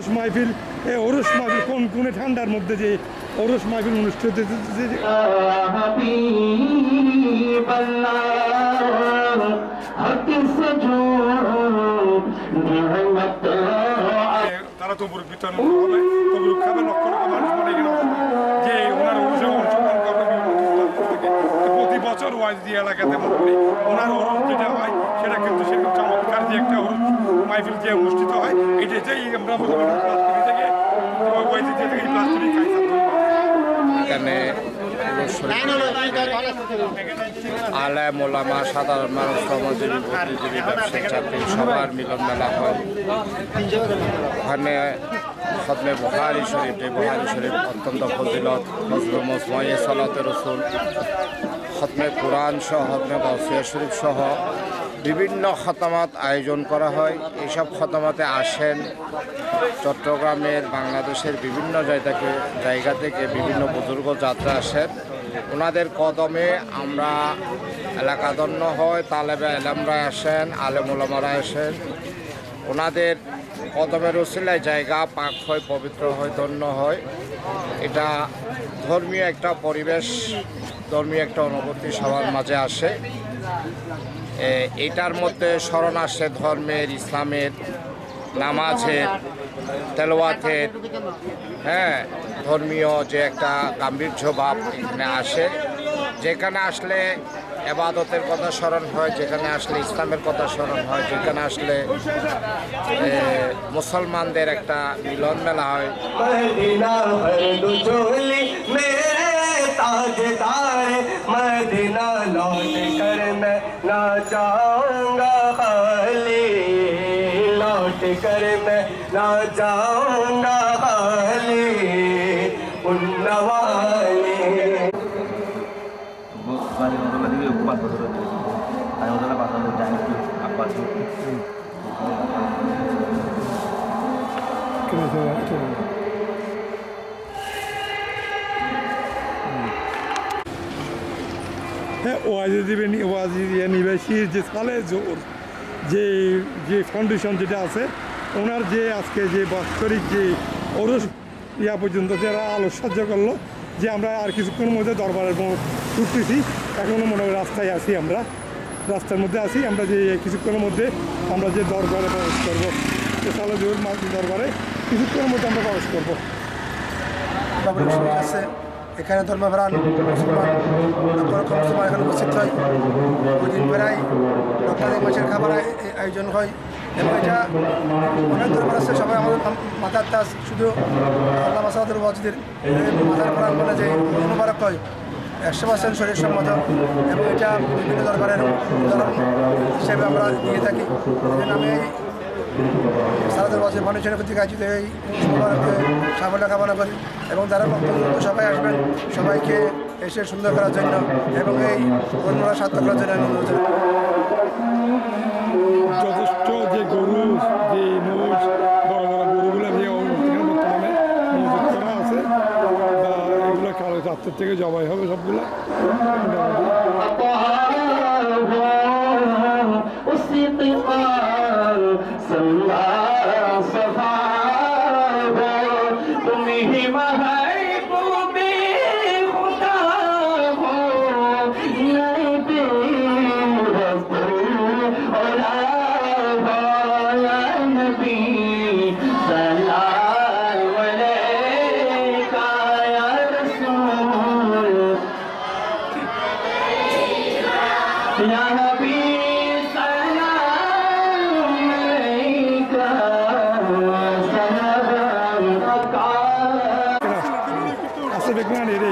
ওরস মাহফিল এই ওরস মাহফিল কোন কোনে ঠান্ডার মধ্যে যে ওরস মাহফিল অনুষ্ঠিত তারা তবুর বিতরণ হবে, তবুর খাবে লক্ষ লক্ষ মানুষ যে ওনার অনুষে অংশগ্রহণ করবে প্রতি বছর ওয়াইজ দিয়ে এলাকাতে মনে করি ওনার অরুণ যেটা হয়, সেটা কিন্তু সে চমৎকার যে একটা অরুণ মাহফিল যে অনুষ্ঠিত হয় এখানে আলে, মোলামা, সাধারণ মানুষ, শ্রমজীবী, বুদ্ধিজীবী, ব্যবসায়ী, চাকরি, সবার মিলন মেলা হয়। ওখানে খতমে বহারি শরীফ, এই বহারি শরীফ অত্যন্ত ফজিলত হজরত মসময়ে সালাতে রসুল। খতমে কোরআন সহ খতমে বাউসিয়া শরীফ সহ বিভিন্ন খতামাত আয়োজন করা হয়। এইসব খতামাতে আসেন চট্টগ্রামের, বাংলাদেশের বিভিন্ন থেকে জায়গা থেকে বিভিন্ন বুজুর্গ যাত্রা আসেন। ওনাদের কদমে আমরা এলাকাদন্য হয়, তালেবে এলামরা আসেন আলেমুলামারা আসেন। ওনাদের কদমের উসিলায় জায়গা পাক হয়, পবিত্র হয়, ধন্য হয়। এটা ধর্মীয় একটা পরিবেশ, ধর্মীয় একটা অনুভূতি সবার মাঝে আসে। এটার মধ্যে স্মরণ আসে ধর্মের, ইসলামের, নামাজের তেলোয়াতের হ্যাঁ ধর্মীয় যে একটা গাম্ভীর্য ভাব এখানে আসে। যেখানে আসলে এবাদতের কথা স্মরণ হয়, যেখানে আসলে ইসলামের কথা স্মরণ হয়, যেখানে আসলে মুসলমানদের একটা মিলন মেলা হয়। ना जाऊँगा खाली। लौट कर मैं ना जाऊँगा खाली। उन Bali motor ওয়াজি দিয়ে নিবাসীর যে সালে জোর যে যে ফাউন্ডেশন যেটা আছে, ওনার যে আজকে যে বাৎসরিক যে ওরস ইয়া পর্যন্ত যারা আলোকসজ্জা করল, যে আমরা আর কিছুক্ষণের মধ্যে দরবারের ঢুকতেছি এখনও মনে হয় রাস্তায় আছি আমরা। রাস্তার মধ্যে আসি আমরা যে কিছুক্ষণের মধ্যে আমরা যে দরবারে প্রবেশ করব সালে জোর দরবারে, কিছুক্ষণের মধ্যে আমরা প্রবেশ করব। আছে। এখানে ধর্মপ্রাণ মুসলমান মুসলমান এখানে উপস্থিত হয়। ওই দিন প্রায় লক্ষাধিক মাসের খাবার আয়োজন হয়। এবং এটা অনেক দরবার আছে, সবাই আমাদের মাথার তাজ, শুধু আল্লাহ মাসাদের ওয়াজিদের মাথার প্রাণ বলে যে মুবারক হয়। একশো পার্সেন্ট শরীর সম্মত। এবং এটা বিভিন্ন দরবারের উদাহরণ হিসেবে আমরা দিয়ে থাকি। আমি বছর মানুষের প্রতি কাজিত এই সাফল্য কামনা করি এবং বক্তব্য সবাই আসবেন, সবাইকে এসে সুন্দর করার জন্য এবং এই কর্মরা সার্থক করার জন্য অনুরোধ যথেষ্ট যে গরু, যে মোষ, বড় বড় গরুগুলো আছে এগুলো থেকে জবাই হবে সবগুলো। 那个里的。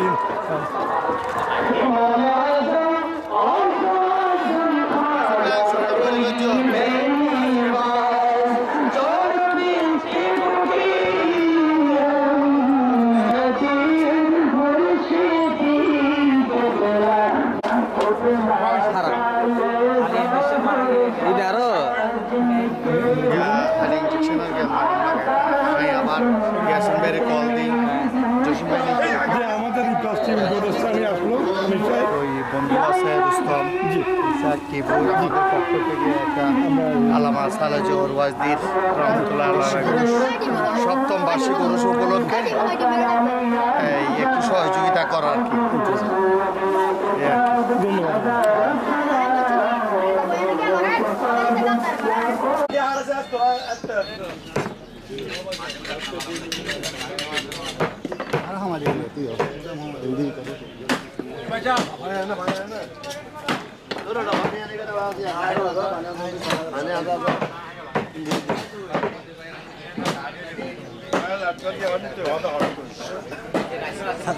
ওই বন্ধু আছে কিবু আমাদের পক্ষ থেকে একটা আলামা সালাজোর ওয়াজদির রহমতুল্লাহ আল্লাহ সব এই একটু সহযোগিতা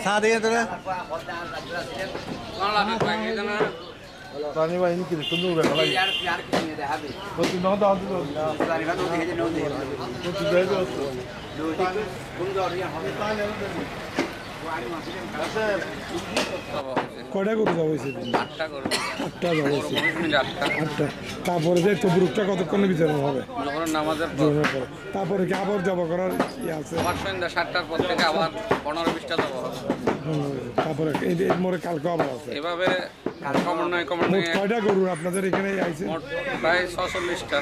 साथी तर पानी वाइन किलो सुन्नु भएको होला कति नौ त आउँछ कति गएको যাব আটটা তারপরে যে তবুরুকটা হবে? কি আবার জবা করার ইয়ে আছে? আবার সন্ধ্যা সাতটার পর থেকে আবার পনেরো বিশটা যাব হুম, তারপরে এর মরে কালকে আবার আছে। এভাবে কয়টা গরু আপনাদের এখানে আইছে? প্রায় ছচল্লিশটা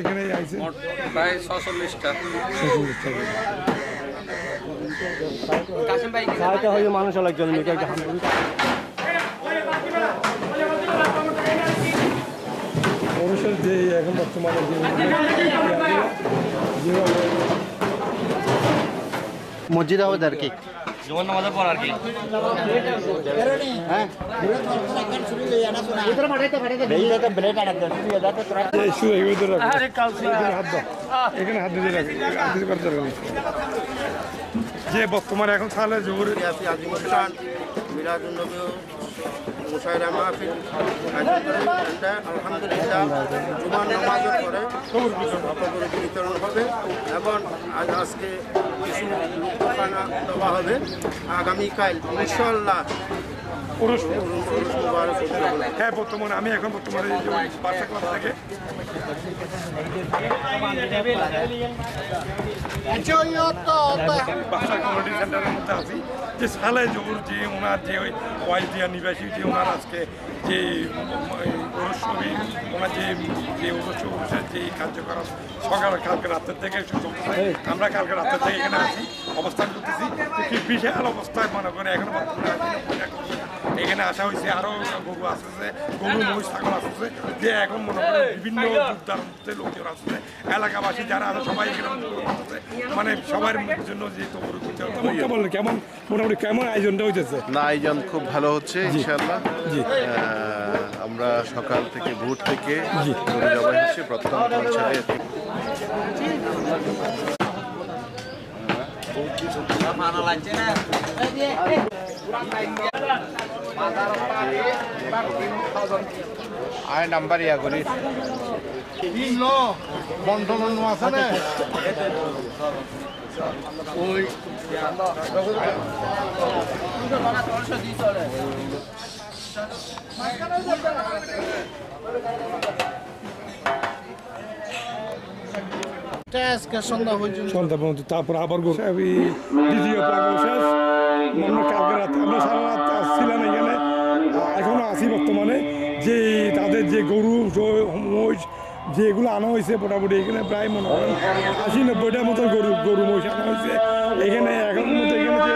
এখানে আইছে? প্রায় ছচল্লিশটা ছেচল্লিশটা গরু। মানুষের যে এখন বর্তমানে মসজিদ হবে আর কি। এই ভিতরে রাখো। এখানে হাত। এখানে হাত রাখো। করতে। যে বর্তমানে এখন সালে জোরে ইয়াসি আজিম খান মিরাজুল নবী মুসাইরা মাহফিল আলহামদুলিল্লাহ জুমার নামাজের পরে অপগরু বিতরণ হবে এবং আজ আজকে কিছু খানা দেওয়া হবে। আগামীকাল ইনশাল্লাহ পুরুষ হ্যাঁ বর্তমানে আমি এখন বর্তমানে থেকে নিবাসী যে ওনার যে ওনার যে যে সকাল থেকে আমরা কালকে রাতের থেকে এখানে আছি অবস্থান করতেছি বিশাল অবস্থায় মনে করে এখনও। এখানে আসা হয়েছে আরও গরু আসতেছে গরু মহিষ ছাগল আসতেছে যে এখন মনে করে বিভিন্ন উদ্ধারণতে লোকজন আসতেছে এলাকাবাসী যারা আছে সবাই এখানে মানে সবার মুখের জন্য যে গরু কেমন কেমন মোটামুটি কেমন আয়োজনটা হইতেছে? না আয়োজন খুব ভালো হচ্ছে ইনশাল্লাহ জি। আমরা সকাল থেকে ভোর থেকে জবাই হচ্ছে প্রথম পঞ্চায়েত আয় নাম্বার ইয়া করি। বন্টন আছে না ওই আজকে সন্ধ্যা পর্যন্ত। সন্ধ্যা পর্যন্ত, তারপর আবার এই দ্বিতীয় পর্ব শেষ। আমরা কালকে রাত আমরা সারা রাত আসছিলাম এখানে। এখনও আছি বর্তমানে। যে তাদের যে গরু মহিষ যেগুলো আনা হয়েছে মোটামুটি, এখানে প্রায় মনে হয় আশি নব্বইটার মতো গরু গরু, মহিষ আনা হয়েছে। এখানে এখন মধ্যে এখানে যে